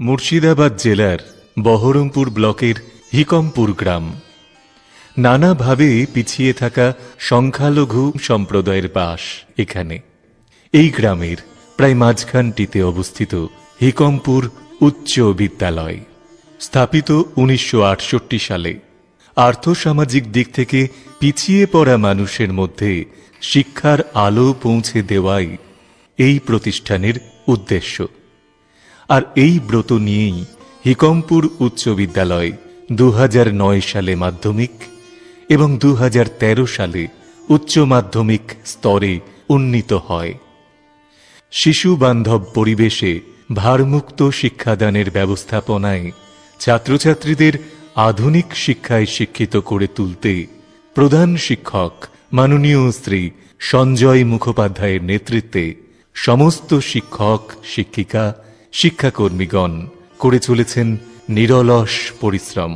মুর্শিদাবাদ জেলার বহরমপুর ব্লকের হিকমপুর গ্রাম। নানাভাবে পিছিয়ে থাকা সংখ্যালঘু সম্প্রদায়ের বাস এখানে। এই গ্রামের প্রায় মাঝখানটিতে অবস্থিত হিকমপুর উচ্চ বিদ্যালয়, স্থাপিত উনিশশো আটষট্টি সালে। আর্থসামাজিক দিক থেকে পিছিয়ে পড়া মানুষের মধ্যে শিক্ষার আলো পৌঁছে দেওয়াই এই প্রতিষ্ঠানের উদ্দেশ্য। আর এই ব্রত নিয়েই হিকমপুর উচ্চ বিদ্যালয় দু হাজার নয় সালে মাধ্যমিক এবং দু হাজার তেরো সালে উচ্চ মাধ্যমিক স্তরে উন্নীত হয়। শিশু বান্ধব পরিবেশে ভারমুক্ত শিক্ষাদানের ব্যবস্থাপনায় ছাত্রছাত্রীদের আধুনিক শিক্ষায় শিক্ষিত করে তুলতে প্রধান শিক্ষক মাননীয় শ্রী সঞ্জয় মুখোপাধ্যায়ের নেতৃত্বে সমস্ত শিক্ষক, শিক্ষিকা শিক্ষাকর্মীগণ করে চলেছেন নিরলস পরিশ্রম।